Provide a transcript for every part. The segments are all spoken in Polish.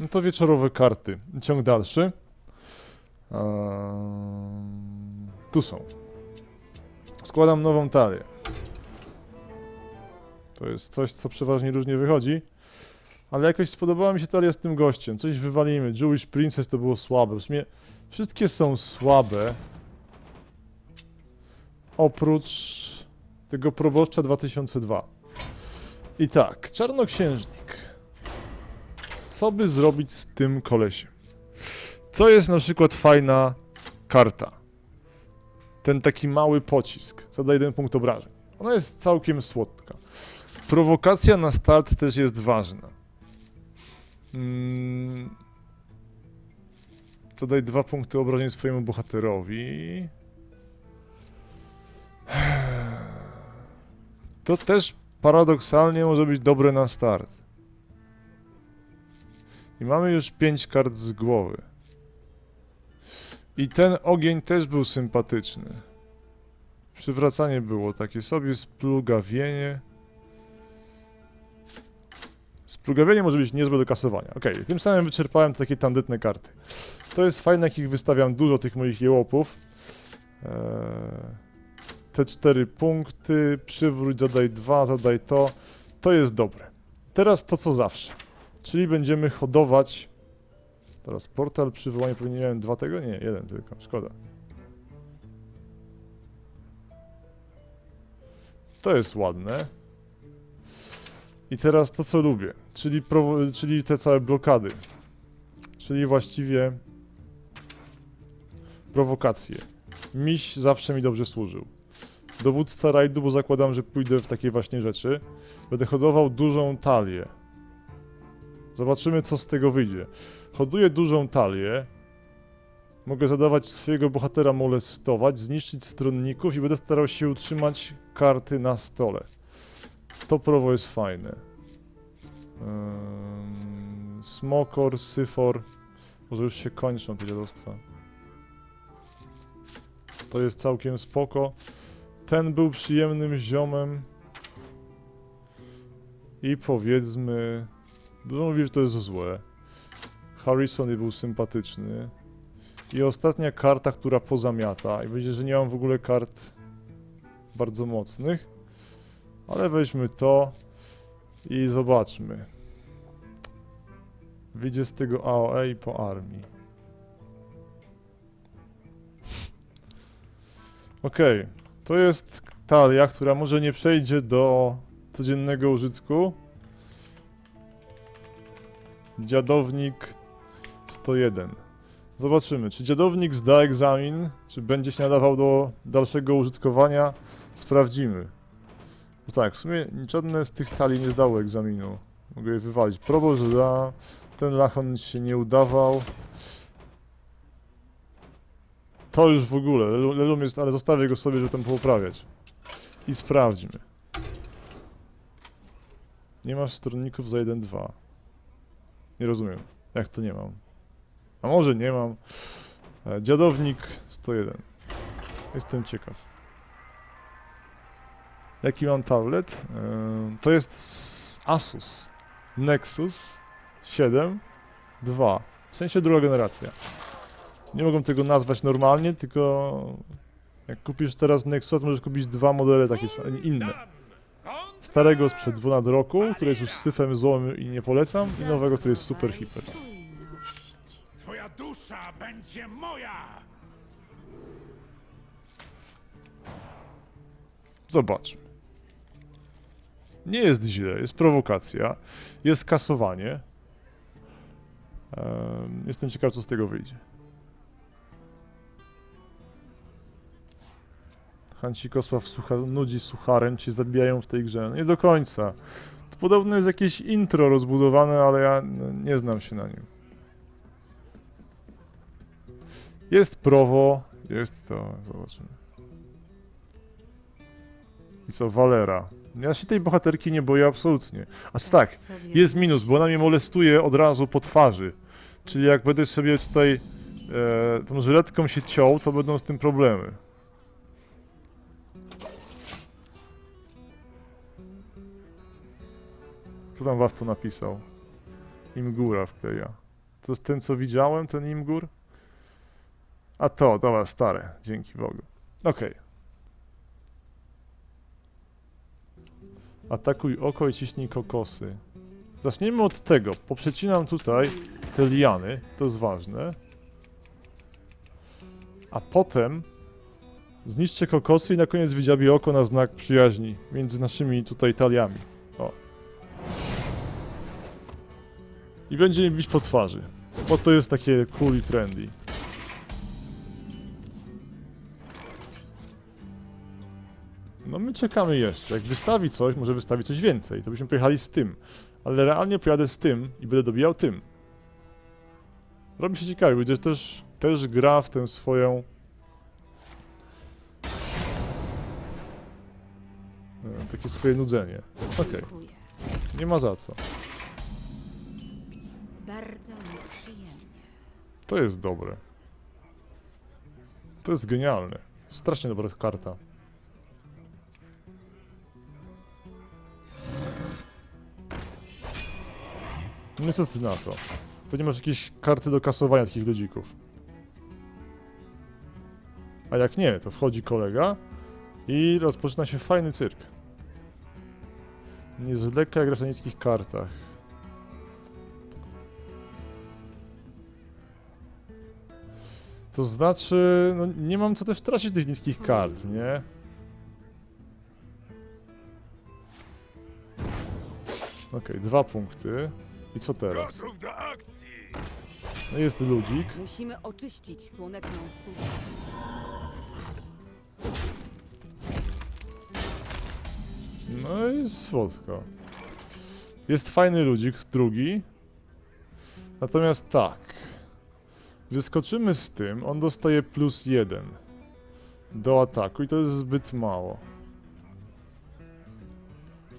No to wieczorowe karty. Ciąg dalszy. Eee, tu są. Składam nową talię. To jest coś, co przeważnie różnie wychodzi. Ale jakoś spodobała mi się talia z tym gościem. Coś wywalimy. Jewish Princess to było słabe. W sumie wszystkie są słabe. Oprócz tego proboszcza 2002. I tak, czarnoksiężnik. Co by zrobić z tym kolesiem? To jest na przykład fajna karta. Ten taki mały pocisk. Zada jeden punkt obrażeń. Ona jest całkiem słodka. Prowokacja na start też jest ważna. Mm. Zadaj dwa punkty obrażeń swojemu bohaterowi. To też paradoksalnie może być dobre na start. I mamy już pięć kart z głowy. I ten ogień też był sympatyczny. Przywracanie było takie sobie, splugawienie. Splugawienie może być niezłe do kasowania. Ok, tym samym wyczerpałem takie tandetne karty. To jest fajne, jak ich wystawiam dużo tych moich jełopów. Eee, te cztery punkty, przywróć, zadaj dwa, zadaj to. To jest dobre. Teraz to, co zawsze. Czyli będziemy hodować... Teraz portal, przywołanie, powinienem dwa tego? Nie, jeden tylko, szkoda. To jest ładne. I teraz to, co lubię, czyli, czyli te całe blokady. Czyli właściwie prowokacje. Miś zawsze mi dobrze służył. Dowódca rajdu, bo zakładam, że pójdę w takie właśnie rzeczy. Będę hodował dużą talię. Zobaczymy, co z tego wyjdzie. Hoduję dużą talię. Mogę zadawać swojego bohatera molestować, zniszczyć stronników i będę starał się utrzymać karty na stole. To prowo jest fajne. Ym, Smokor, Syfor. Może już się kończą te dziadostwa. To jest całkiem spoko. Ten był przyjemnym ziomem. I powiedzmy... Dużo mówi, że to jest złe. Harrison był sympatyczny. I ostatnia karta, która pozamiata. I wyjdzie, że nie mam w ogóle kart bardzo mocnych. Ale weźmy to i zobaczmy. Wyjdzie z tego AOE i po armii. Okej, to jest talia, która może nie przejdzie do codziennego użytku. Dziadownik 101. Zobaczymy, czy dziadownik zda egzamin, czy będzie się nadawał do dalszego użytkowania. Sprawdzimy. No tak, w sumie żadne z tych talii nie zdało egzaminu. Mogę je wywalić. Proboszcz da, ten lachon się nie udawał. To już w ogóle, Lelu- Lelum jest, ale zostawię go sobie, żeby tam poprawiać. I sprawdźmy. Nie masz stronników za 1-2. Nie rozumiem. Jak to nie mam? A może nie mam. E, Dziadownik 101. Jestem ciekaw. Jaki mam tablet? Ym, To jest Asus Nexus 7 2. W sensie druga generacja. Nie mogą tego nazwać normalnie, tylko jak kupisz teraz Nexusa, to możesz kupić dwa modele takie inne. Starego sprzed ponad roku, który jest już syfem złomym i nie polecam, i nowego, który jest super hiper. Twoja dusza będzie moja! Zobaczmy. Nie jest źle, jest prowokacja, jest kasowanie. Em, Jestem ciekaw, co z tego wyjdzie. Hancikosław sucha, nudzi sucharem, ci zabijają w tej grze. Nie do końca. To podobno jest jakieś intro rozbudowane, ale ja no, nie znam się na nim. Jest prowo, jest to, zobaczymy. I co, Valera. Ja się tej bohaterki nie boję absolutnie. A tak, jest minus, bo ona mnie molestuje od razu po twarzy. Czyli jak będę sobie tutaj e, tą żyletką się ciął, to będą z tym problemy. Co tam was to napisał? Imgura wkleja. To jest ten, co widziałem, ten Imgur? A to, dobra, stare. Dzięki Bogu. Okej. Atakuj oko i ciśnij kokosy. Zacznijmy od tego. Poprzecinam tutaj te liany, to jest ważne. A potem zniszczę kokosy i na koniec wydziabię oko na znak przyjaźni między naszymi tutaj taliami. I będzie mi bić po twarzy. Bo to jest takie cool i trendy. No my czekamy jeszcze. Jak wystawi coś, może wystawi coś więcej. To byśmy pojechali z tym. Ale realnie pojadę z tym i będę dobijał tym. Robi się ciekawie, będzie też, też gra w tę swoją... e, Takie swoje nudzenie. Okej, Dziękuję. nie ma za co. Bardzo mi przyjemnie. To jest dobre. To jest genialne. Strasznie dobra karta. No co ty na to? Pewnie masz jakieś karty do kasowania takich ludzików. A jak nie, to wchodzi kolega i rozpoczyna się fajny cyrk. Nie z lekka jak gra na niskich kartach. To znaczy, no nie mam co też tracić tych niskich kart, nie? Okej, dwa punkty. I co teraz? Gotów do akcji! No jest ludzik. Musimy oczyścić słoneczną studnię. No i słodko. Jest fajny ludzik, drugi. Natomiast tak. Wyskoczymy z tym, on dostaje plus jeden do ataku i to jest zbyt mało.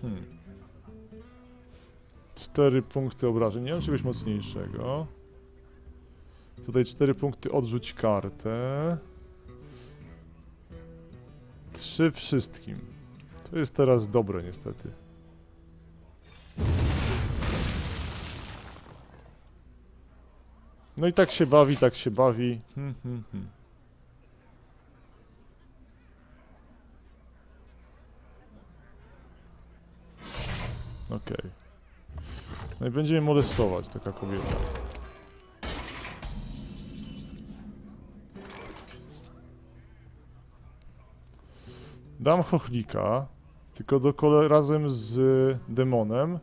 Hmm. Cztery punkty obrażeń. Nie mam czegoś mocniejszego. Tutaj cztery punkty odrzuć kartę. Trzy wszystkim. To jest teraz dobre niestety. No i tak się bawi, tak się bawi. Hmm, hmm, hmm. Okej. No i będzie mnie molestować taka kobieta. Dam chochlika, tylko do razem z demonem.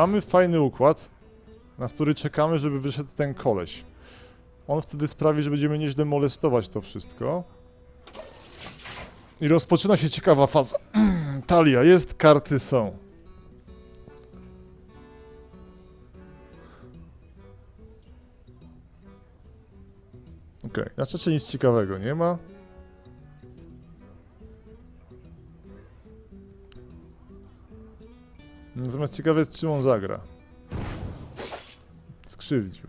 Mamy fajny układ, na który czekamy, żeby wyszedł ten koleś. On wtedy sprawi, że będziemy nieźle molestować to wszystko. I rozpoczyna się ciekawa faza. Talia, jest, karty są. Okej, na czacie nic ciekawego nie ma. Natomiast ciekawe jest, czym on zagra. Skrzywdził.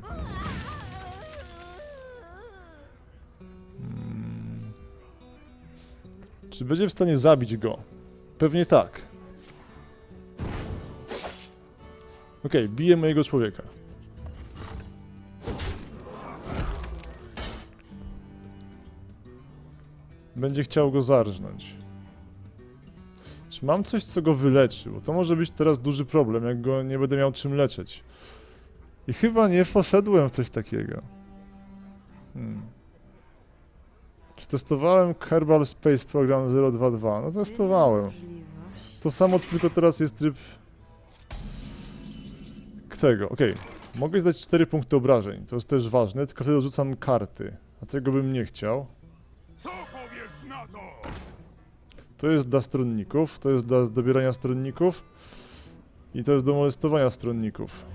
Hmm. Czy będzie w stanie zabić go? Pewnie tak. Okej, bije mojego człowieka. Będzie chciał go zarżnąć. Mam coś, co go wyleczy? Bo to może być teraz duży problem, jak go nie będę miał czym leczyć. I chyba nie poszedłem w coś takiego. Hmm. Czy testowałem Kerbal Space Program 022? No testowałem. To samo, tylko teraz jest tryb... Tego, okej. Mogę zdać 4 punkty obrażeń, to jest też ważne, tylko wtedy rzucam karty. A tego bym nie chciał. Co powiesz na to? To jest dla stronników, to jest dla dobierania stronników i to jest do molestowania stronników.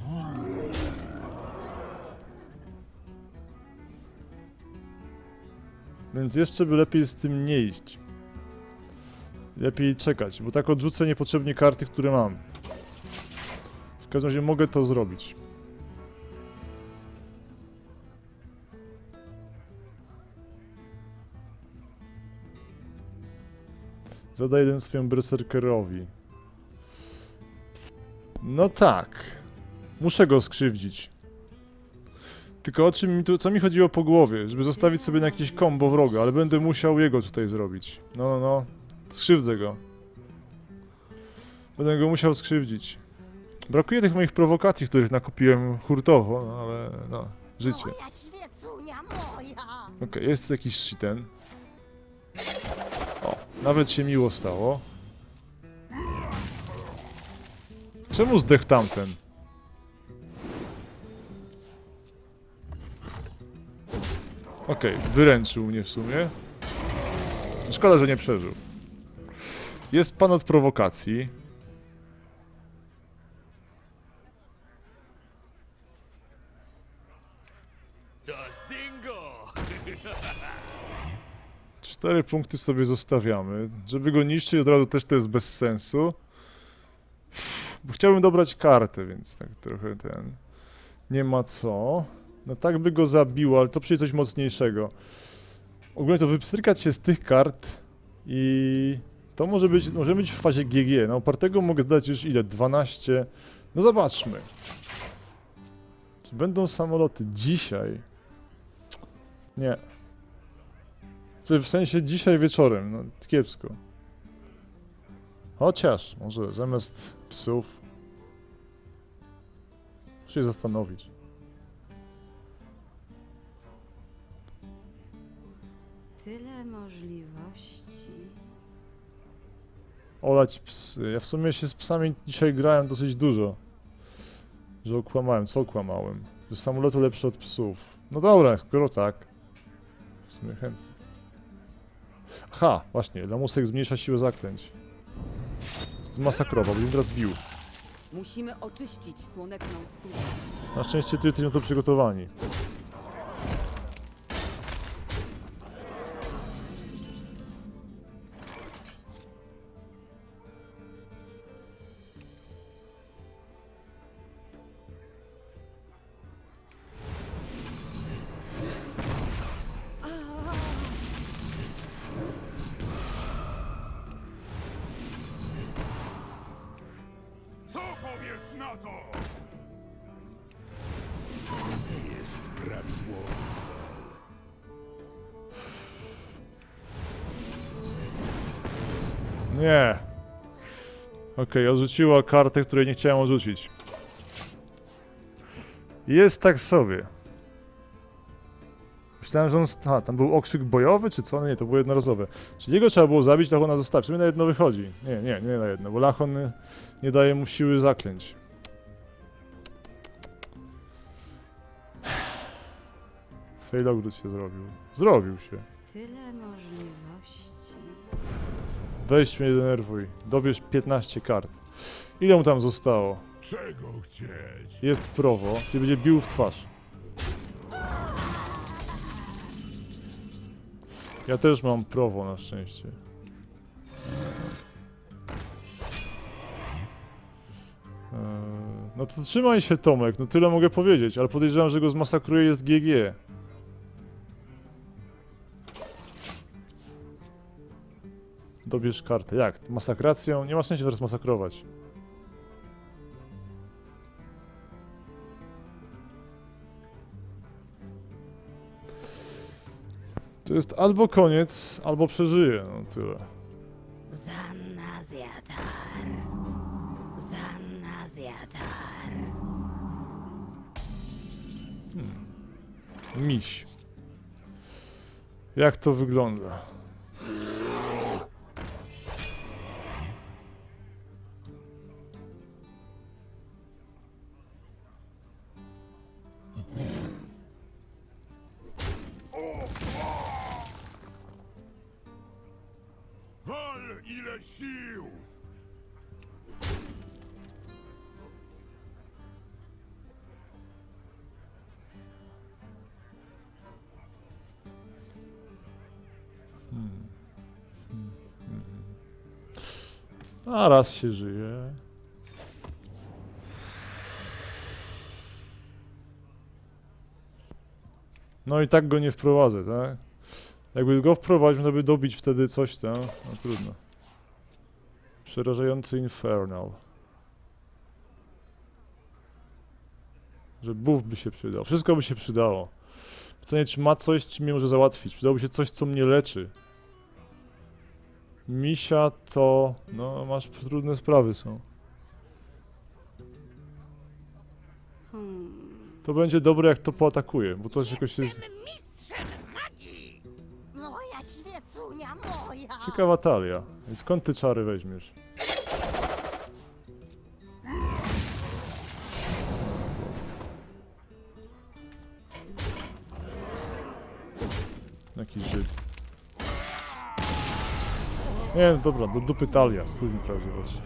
Więc jeszcze by lepiej z tym nie iść. Lepiej czekać, bo tak odrzucę niepotrzebnie karty, które mam. W każdym razie mogę to zrobić. Zadaj jeden swojemu berserkerowi. No tak. Muszę go skrzywdzić. Tylko o czym mi tu, co mi chodziło po głowie? Żeby zostawić sobie na jakiś kombo wroga, ale będę musiał jego tutaj zrobić. No, no, no. Skrzywdzę go. Będę go musiał skrzywdzić. Brakuje tych moich prowokacji, których nakupiłem hurtowo, no ale no, życie. Moja! Okej, jest jakiś shiten. Nawet się miło stało. Czemu zdechł tamten? Okej, wyręczył mnie w sumie. Szkoda, że nie przeżył. Jest pan od prowokacji. Cztery punkty sobie zostawiamy. Żeby go niszczyć od razu też to jest bez sensu. Bo chciałbym dobrać kartę, więc tak trochę ten... Nie ma co. No tak by go zabiło, ale to przyjdzie coś mocniejszego. Ogólnie to wypstrykać się z tych kart i... To może być, może być w fazie GG. Na opartego mogę zdać już ile? 12? No zobaczmy. Czy będą samoloty dzisiaj? Nie. W sensie dzisiaj wieczorem, no kiepsko. Chociaż, może zamiast psów. Muszę się zastanowić. Tyle możliwości. Olać psy. Ja w sumie się z psami dzisiaj grałem dosyć dużo. Że okłamałem. Co okłamałem? Że samolotu lepszy od psów. No dobra, skoro tak. W sumie chętnie. Aha, właśnie. Lamusek zmniejsza siłę zaklęć. Zmasakrował, bym teraz bił. Musimy oczyścić słoneczną studnię. Na szczęście ty jesteś na to przygotowani. Powiesz na to? Jest prawidłowy cel. Nie. Okej, odrzuciła kartę, której nie chciałem odrzucić. Jest tak sobie. Myślałem, że on... A, tam był okrzyk bojowy, czy co? No Nie, to było jednorazowe. Czyli jego trzeba było zabić, Lachona zostawić. Czy mi na jedno wychodzi? Nie, nie, nie na jedno, bo Lachon nie daje mu siły zaklęć. Failogród się zrobił. Zrobił się. Tyle możliwości. Weź mnie denerwuj. Dobierz 15 kart. Ile mu tam zostało? Czego chcieć? Jest prowo, czyli będzie bił w twarz. Ja też mam prowo na szczęście. Eee, No to trzymaj się Tomek, no tyle mogę powiedzieć, ale podejrzewam, że go zmasakruje jest GG. Dobierz kartę. Jak? Masakracją? Nie ma sensu teraz masakrować. To jest albo koniec, albo przeżyję, no tyle. Zanna zjatar. Zanna zjatar. Miś. Jak to wygląda? Wal ile sił! A raz się żyje. No i tak go nie wprowadzę, tak? Jakby go wprowadził, to by dobić wtedy coś tam. No trudno. Przerażający Infernal. Że buff by się przydał. Wszystko by się przydało. Pytanie, czy ma coś, czy mnie może załatwić. Przydałoby się coś, co mnie leczy. Misia to... No, masz trudne sprawy są. Hmm. To będzie dobre, jak to poatakuje, bo to jakoś jest... Moja świecunia moja! Ciekawa talia. I skąd ty czary weźmiesz? Jakiś Żyd. Nie, no dobra, do dupy talia, spójrzmy prawdziwość.